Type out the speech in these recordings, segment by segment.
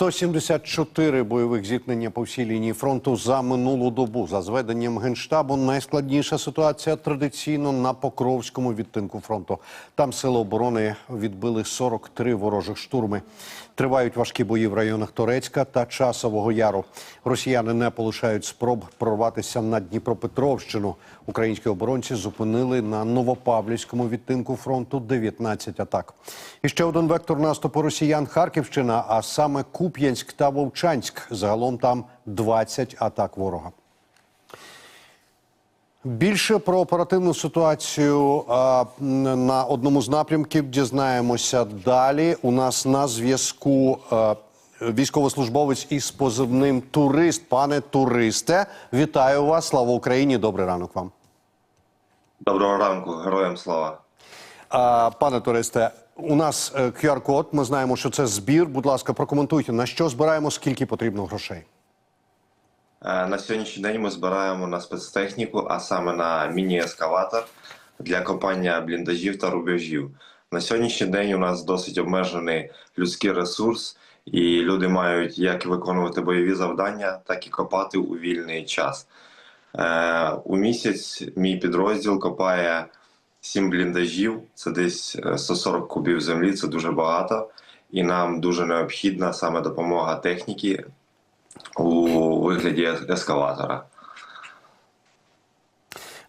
174 бойових зіткнення по всій лінії фронту за минулу добу. За зведенням генштабу найскладніша ситуація традиційно на Покровському відтинку фронту. Там сили оборони відбили 43 ворожих штурми. Тривають важкі бої в районах Торецька та Часового Яру. Росіяни не полишають спроб прорватися на Дніпропетровщину. Українські оборонці зупинили на Новопавлівському відтинку фронту 19 атак. І ще один вектор наступу росіян Харківщина, а саме Куп'янськ та Вовчанськ. Загалом там 20 атак ворога. Більше про оперативну ситуацію а, на одному з напрямків дізнаємося далі. У нас на зв'язку військовослужбовець із позивним турист. Пане туристе, вітаю вас! Слава Україні! Добрий ранок вам. Доброго ранку, героям слава. А, пане туристе, у нас е, QR-код. Ми знаємо, що це збір. Будь ласка, прокоментуйте на що збираємо, скільки потрібно грошей. Е, На сьогоднішній день ми збираємо на спецтехніку, а саме на міні-ескалатор для копання бліндажів та рубежів. На сьогоднішній день у нас досить обмежений людський ресурс, і люди мають як виконувати бойові завдання, так і копати у вільний час. Е, У місяць мій підрозділ копає 7 бліндажів, це десь е, 140 кубів землі, це дуже багато. І нам дуже необхідна саме допомога техніки у вигляді ескалатора.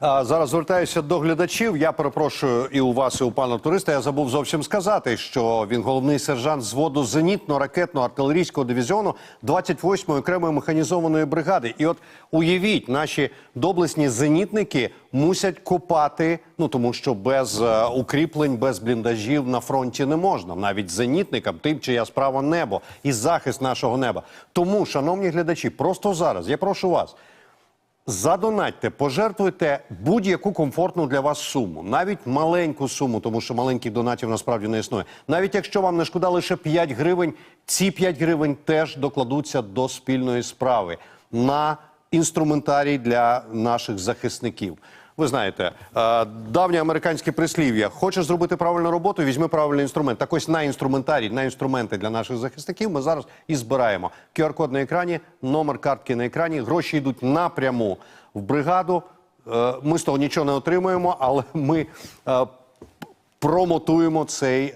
Зараз звертаюся до глядачів. Я перепрошую і у вас, і у пана туриста. Я забув зовсім сказати, що він головний сержант зводу зенітно-ракетно-артилерійського дивізіону 28-ї окремої механізованої бригади. І от уявіть, наші доблесні зенітники мусять копати. Ну тому що без е, укріплень, без бліндажів на фронті не можна, навіть зенітникам, тим, чия справа небо і захист нашого неба. Тому, шановні глядачі, просто зараз я прошу вас. Задонатьте, пожертвуйте будь-яку комфортну для вас суму, навіть маленьку суму, тому що маленьких донатів насправді не існує. Навіть якщо вам не шкода лише 5 гривень, ці 5 гривень теж докладуться до спільної справи на інструментарій для наших захисників. Ви знаєте, е, давнє американське прислів'я: хочеш зробити правильну роботу, візьми правильний інструмент. Так ось на інструментарій, на інструменти для наших захисників ми зараз і збираємо. QR-код на екрані, номер картки на екрані. Гроші йдуть напряму в бригаду. Е, Ми з того нічого не отримуємо, але ми е, промотуємо цей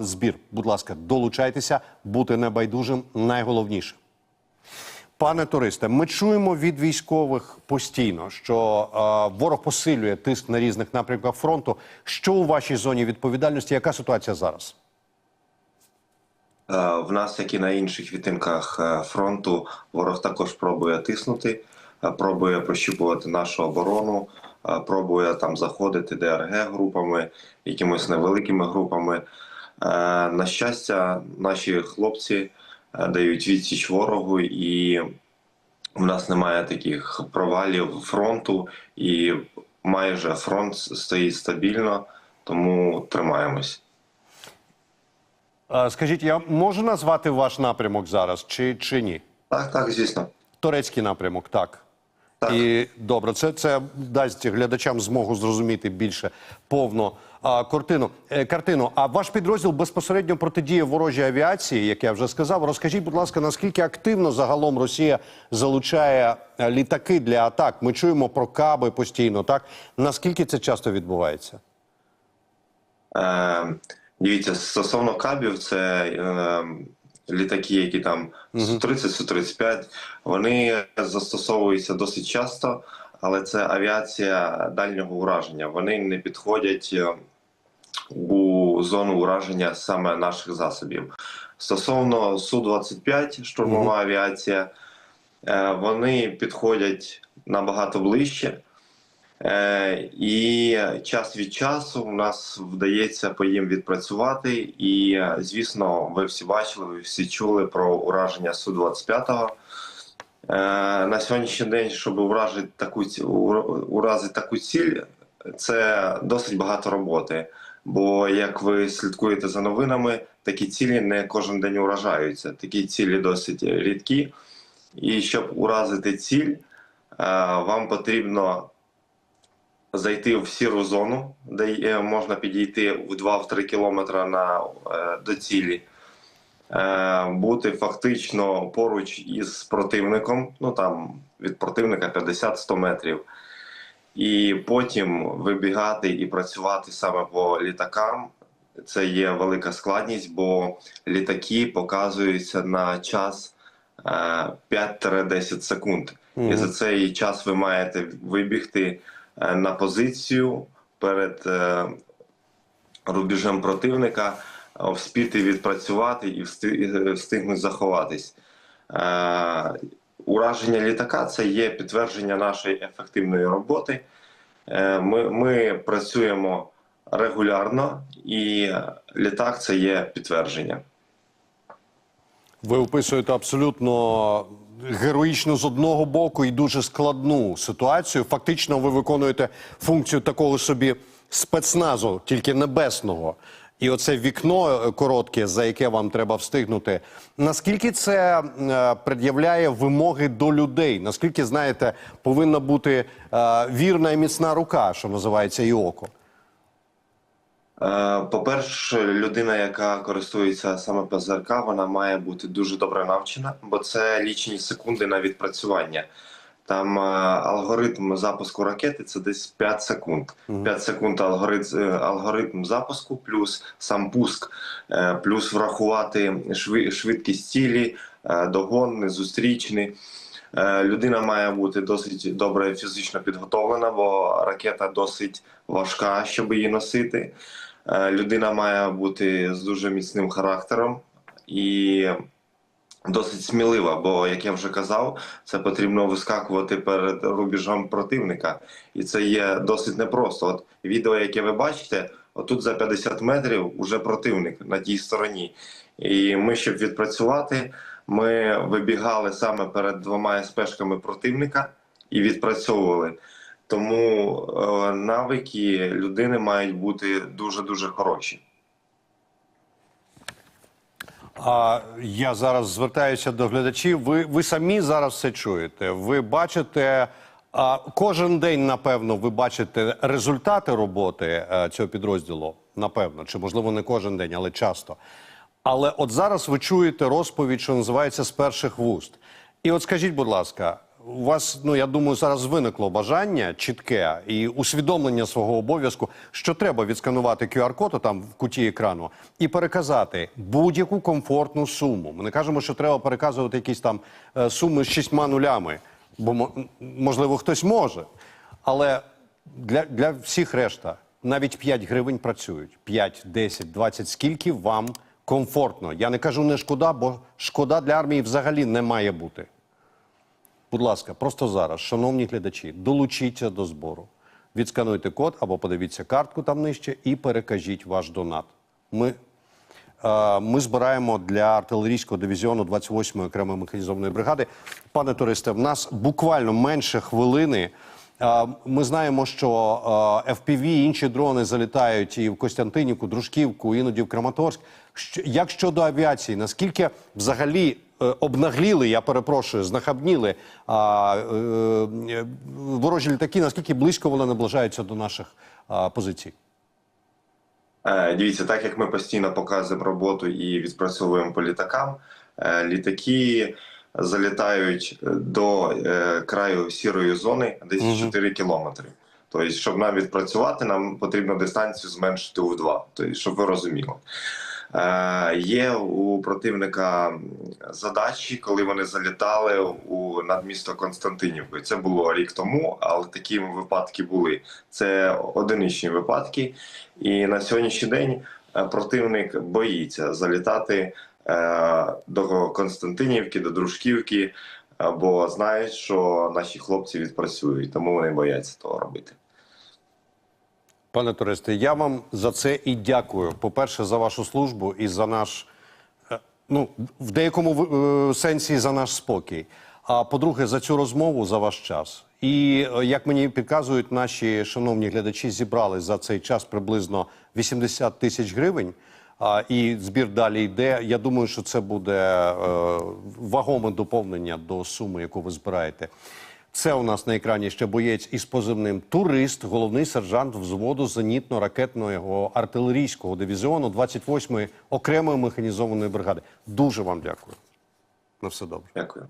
збір. Будь ласка, долучайтеся, бути небайдужим найголовніше. Пане туристе, ми чуємо від військових постійно, що е, ворог посилює тиск на різних напрямках фронту. Що у вашій зоні відповідальності? Яка ситуація зараз? Е, В нас, як і на інших відтинках е, фронту, ворог також пробує тиснути, е, пробує прощупувати нашу оборону, пробує там заходити ДРГ групами, якимись невеликими групами. На щастя, наші хлопці дають відсіч ворогу, і в нас немає таких провалів фронту, і майже фронт стоїть стабільно, тому тримаємось. Е, скажіть, я можу назвати ваш напрямок зараз чи, чи ні? Так, так, звісно. Турецький напрямок, так. Так. І добре, це, це дасть глядачам змогу зрозуміти більше повну а, картину. Е, картину. А ваш підрозділ безпосередньо протидіє ворожій авіації, як я вже сказав. Розкажіть, будь ласка, наскільки активно загалом Росія залучає е, літаки для атак? Ми чуємо про каби постійно. Так наскільки це часто відбувається? Е, дивіться, стосовно кабів, це е, літаки, які там Су-30, Су-35, вони застосовуються досить часто, але це авіація дальнього ураження. Вони не підходять е, у зону ураження саме наших засобів. Стосовно Су-25, штурмова авіація, е, вони підходять набагато ближче. Е, і час від часу у нас вдається по їм відпрацювати. І, е, звісно, ви всі бачили, ви всі чули про ураження Су-25. Е, на сьогоднішній день, щоб уражити таку уразити таку ціль, це досить багато роботи. Бо як ви слідкуєте за новинами, такі цілі не кожен день уражаються. Такі цілі досить рідкі. І щоб уразити ціль, е, вам потрібно зайти в сіру зону, де е, можна підійти в 2-3 кілометри на, е, до цілі. бути фактично поруч із противником, ну там від противника 50-100 метрів, і потім вибігати і працювати саме по літакам. Це є велика складність, бо літаки показуються на час е, 5-10 секунд. І за цей час ви маєте вибігти е, на позицію перед е, рубежем противника, е, вспіти відпрацювати і всти- е, встигнути заховатись. Ураження літака це є підтвердження нашої ефективної роботи. Е, Ми, ми працюємо регулярно, і літак це є підтвердження. Ви описуєте абсолютно героїчну з одного боку і дуже складну ситуацію. Фактично, ви виконуєте функцію такого собі спецназу, тільки небесного. І оце вікно е, коротке, за яке вам треба встигнути. Наскільки це е, пред'являє вимоги до людей? Наскільки знаєте, повинна бути е, вірна і міцна рука, що називається і око? По-перше, людина, яка користується саме ПЗРК, вона має бути дуже добре навчена, бо це лічені секунди на відпрацювання. Там е, алгоритм запуску ракети це десь 5 секунд. 5 секунд алгоритм, алгоритм запуску, плюс сам пуск, е, плюс врахувати швидкість цілі, е, догон, зустрічний. Е, Людина має бути досить добре фізично підготовлена, бо ракета досить важка, щоб її носити. Е, Людина має бути з дуже міцним характером і досить смілива, бо, як я вже казав, це потрібно вискакувати перед рубежом противника. І це є досить непросто. От відео, яке ви бачите, отут за 50 метрів уже противник на тій стороні. І ми, щоб відпрацювати, ми вибігали саме перед двома СПшками противника і відпрацьовували. Тому е, навики людини мають бути дуже дуже хороші. А я зараз звертаюся до глядачів. Ви, ви самі зараз все чуєте. Ви бачите а, кожен день, напевно, ви бачите результати роботи а, цього підрозділу. Напевно, чи можливо не кожен день, але часто. Але от зараз ви чуєте розповідь, що називається з перших вуст. І от скажіть, будь ласка, у вас, ну я думаю, зараз виникло бажання чітке і усвідомлення свого обов'язку, що треба відсканувати QR-код там в куті екрану і переказати будь-яку комфортну суму. Ми не кажемо, що треба переказувати якісь там е, суми з шістьма нулями, бо мо- можливо хтось може. Але для, для всіх решта навіть 5 гривень працюють. 5, 10, 20, скільки вам комфортно. Я не кажу не шкода, бо шкода для армії взагалі не має бути. Будь ласка, просто зараз, шановні глядачі, долучіться до збору. Відскануйте код або подивіться картку там нижче і перекажіть ваш донат. Ми, е, ми збираємо для артилерійського дивізіону 28-ї окремої механізованої бригади. Пане туристе, в нас буквально менше хвилини. Е, Ми знаємо, що е, FPV і інші дрони залітають і в Костянтинівку, Дружківку, іноді в Краматорськ. Як щодо авіації, наскільки взагалі обнагліли, я перепрошую, знахабніли а, е, е, ворожі літаки, наскільки близько вони наближаються до наших а, позицій? Е, Дивіться, так як ми постійно показуємо роботу і відпрацьовуємо по літакам, е, літаки залітають до е, краю сірої зони десь Мгм. 4 кілометри. Тобто, щоб нам відпрацювати, нам потрібно дистанцію зменшити у два. Тобто, щоб ви розуміли. Е, Є у противника задачі, коли вони залітали у надмісто Константинівку. Це було рік тому, але такі випадки були. Це одиничні випадки. І на сьогоднішній день е, противник боїться залітати е, до Константинівки, до Дружківки, бо знають, що наші хлопці відпрацюють, тому вони бояться того робити. Пане туристе, я вам за це і дякую. По-перше, за вашу службу і за наш, е, ну, в деякому е, сенсі за наш спокій. А по-друге, за цю розмову, за ваш час. І е, як мені підказують, наші шановні глядачі зібрали за цей час приблизно 80 тисяч гривень. А, і збір далі йде. Я думаю, що це буде е, вагоме доповнення до суми, яку ви збираєте. Це у нас на екрані ще боєць із позивним Турист, головний сержант взводу зенітно-ракетного артилерійського дивізіону 28-ї окремої механізованої бригади. Дуже вам дякую. На все добре. Дякую.